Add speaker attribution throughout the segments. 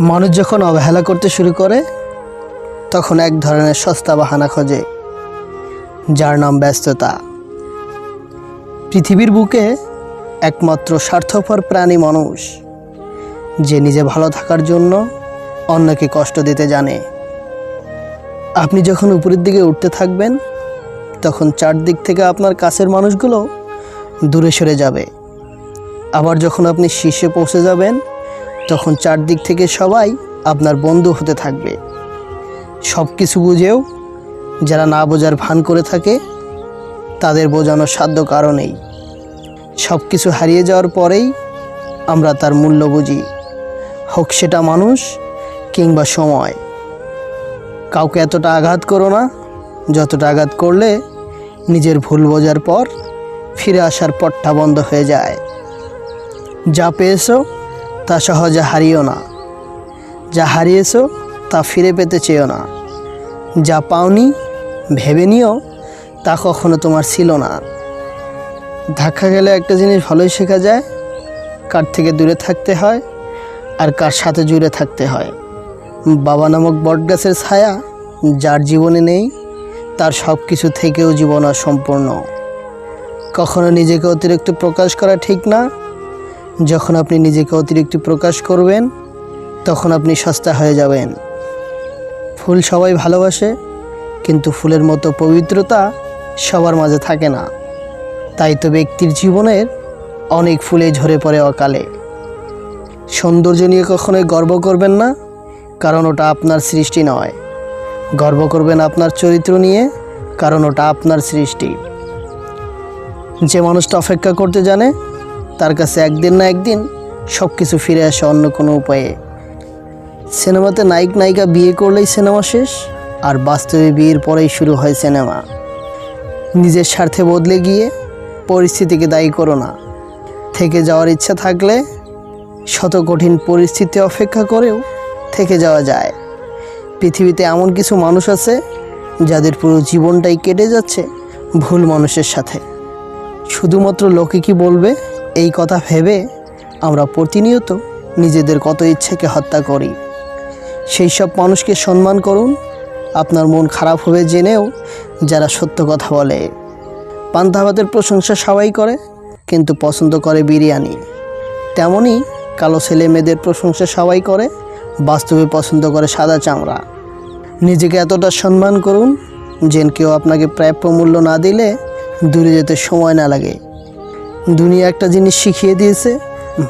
Speaker 1: মানুষ যখন অবহেলা করতে শুরু করে, তখন এক ধরনের সস্তা বাহানা খোঁজে, যার নাম ব্যস্ততা। পৃথিবীর বুকে একমাত্র স্বার্থপর প্রাণী মানুষ, যে নিজে ভালো থাকার জন্য অন্যকে কষ্ট দিতে জানে। আপনি যখন উপরের দিকে উঠতে থাকবেন, তখন চারদিক থেকে আপনার কাছের মানুষগুলো দূরে সরে যাবে। আবার যখন আপনি শীর্ষে পৌঁছে যাবেন তখন চারদিক থেকে সবাই আপনার বন্ধু হতে থাকবে। সব কিছু বুঝেও যারা না বোঝার ভান করে থাকে, তাদের বোঝানোর সাধ্য কারণেই সব কিছু হারিয়ে যাওয়ার পরেই আমরা তার মূল্য বুঝি। হোক সেটা মানুষ কিংবা সময়। কাউকে এতটা আঘাত করো না, যতটা আঘাত করলে নিজের ভুল বোঝার পর ফিরে আসার পথটা বন্ধ হয়ে যায়। যা পেয়েছ তা সহজে হারিও না। যা হারিয়েছ তা ফিরে পেতে চেয়েও না। যা পাওনি, ভেবে নিও, তা কখনো তোমার ছিল না। ধাক্কা গেলে একটা জিনিস ভালোই শেখা যায়, কার থেকে দূরে থাকতে হয় আর কার সাথে জুড়ে থাকতে হয়। বাবা নামক বটগাছের ছায়া যার জীবনে নেই, তার সব কিছু থেকেও জীবন অসম্পূর্ণ। কখনো নিজেকে অতিরিক্ত প্রকাশ করা ঠিক না যখন আপনি নিজেকে অতিরিক্ত প্রকাশ করবেন, তখন আপনি সস্তা হয়ে যাবেন। ফুল সবাই ভালোবাসে, কিন্তু ফুলের মতো পবিত্রতা সবার মাঝে থাকে না। তাই তো ব্যক্তির জীবনের অনেক ফুলে ঝরে পড়ে অকালে। সৌন্দর্য নিয়ে কখনোই গর্ব করবেন না, কারণ ওটা আপনার সৃষ্টি নয়। গর্ব করবেন আপনার চরিত্র নিয়ে, কারণ ওটা আপনার সৃষ্টি। যে মানুষটা অপেক্ষা করতে জানে তার কাছে একদিন না একদিন সব কিছু ফিরে আসে অন্য কোনো উপায়ে। সিনেমাতে নায়ক নায়িকা বিয়ে করলেই সিনেমা শেষ, আর বাস্তবে বিয়ের পরেই শুরু হয় সিনেমা। নিজের স্বার্থে বদলে গিয়ে পরিস্থিতিকে দায়ী করো না। থেকে যাওয়ার ইচ্ছা থাকলে শত কঠিন পরিস্থিতি অপেক্ষা করেও থেকে যাওয়া যায়। পৃথিবীতে এমন কিছু মানুষ আছে যাদের পুরো জীবনটাই কেটে যাচ্ছে ভুল মানুষের সাথে। শুধুমাত্র লোকে কি বলবে? এই কথা ভেবে আমরা প্রতিনিয়ত নিজেদের কত ইচ্ছেকে হত্যা করি। সেই সব মানুষকে সম্মান করুন, আপনার মন খারাপ হবে জেনেও যারা সত্য কথা বলে। পান্তা ভাতের প্রশংসা সবাই করে, কিন্তু পছন্দ করে বিরিয়ানি। তেমনি কালো ছেলে মেয়েদের প্রশংসা সবাই করে, বাস্তবে পছন্দ করে সাদা চামড়া। নিজেকে এতটা সম্মান করুন, যেন কেউ আপনাকে প্রাপ্য মূল্য না দিলে দূরে যেতে সময় না লাগে। দুনিয়া একটা জিনিস শিখিয়ে দিয়েছে,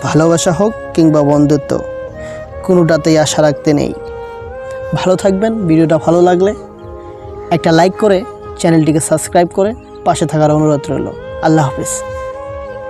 Speaker 1: ভালোবাসা হোক কিংবা বন্ধুত্ব, কোনোটাতেই আশা রাখতে নেই। ভালো থাকবেন, ভিডিওটা ভালো লাগলে একটা লাইক করে চ্যানেলটিকে সাবস্ক্রাইব করে পাশে থাকার অনুরোধ রইল। আল্লাহ হাফিজ।